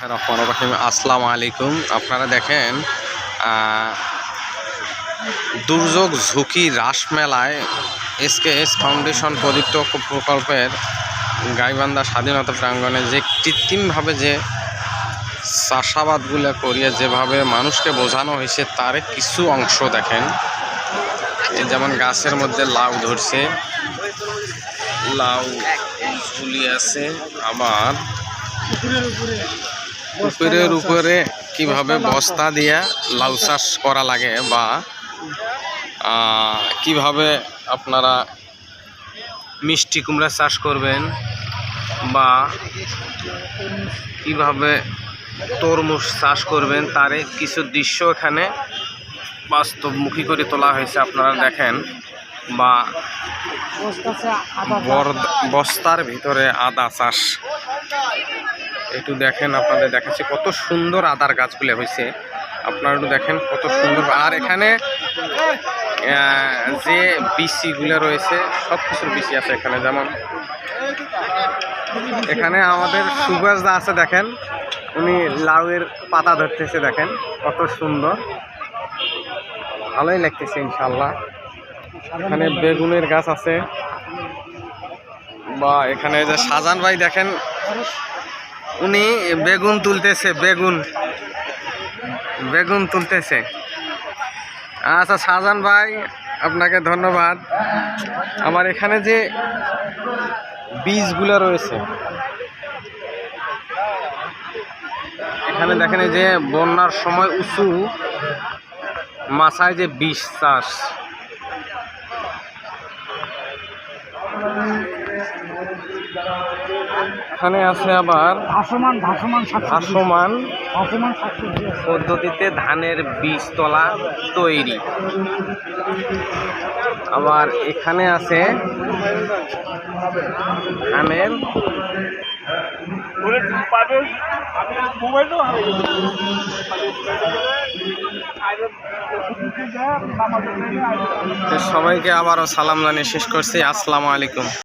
আসসালামু আলাইকুম। আপনারা দেখেন দুর্যোগ ঝুঁকি হ্রাস মেলায় এসকে এস ফাউন্ডেশন প্রদীপ্ত প্রকল্পের গাইবান্ধা স্বাধীনতা প্রাঙ্গণে যে কৃত্রিমভাবে যে চাষাবাদগুলো করিয়ে যেভাবে মানুষকে বোঝানো হয়েছে, তার কিছু অংশ দেখেন। যেমন গাছের মধ্যে লাউ ধরছে, লাউ ঝুলি আছে, আবার পুকুরের উপরে কীভাবে বস্তা দিয়া লাউ চাষ করা লাগে বা কীভাবে আপনারা মিষ্টি কুমড়া চাষ করবেন বা কীভাবে তরমুজ চাষ করবেন তার কিছু দৃশ্য এখানে বাস্তবমুখী করে তোলা হয়েছে আপনারা দেখেন বা বস্তার ভিতরে আদা চাষ। একটু দেখেন আপনাদের দেখাচ্ছি, কত সুন্দর আদার গাছগুলো হয়েছে। আপনারা একটু দেখেন কত সুন্দর। আর এখানে যে বিচিগুলো রয়েছে সব কিছুর বিচি আছে এখানে, যেমন এখানে আমাদের সুভাষ দা আছে, দেখেন। উনি লাউয়ের পাতা ধরতেছে, দেখেন, কত সুন্দর। ভালোই লাগতেছে ইনশাল্লাহ এখানে বেগুনের গাছ আছে। বা, এখানে যে সাজান ভাই, দেখেন উনি বেগুন তুলতেছে, বেগুন। বেগুন তুলতেছে। আচ্ছা শাহজান ভাই, আপনাকে ধন্যবাদ। আমার এখানে যে বীজগুলো রয়েছে, এখানে দেখেন যে বন্যার সময় উঁচু মাছায় যে বীজ চাষ। এখানে আছে আবার ভাসমান ভাসমান ভাসমান ভাসমান পদ্ধতিতে ধানের বীজতলা তৈরি। আবার এখানে আছে ধানের সবাইকে আবারও সালাম জানিয়ে শেষ করছি। আসসালামু আলাইকুম।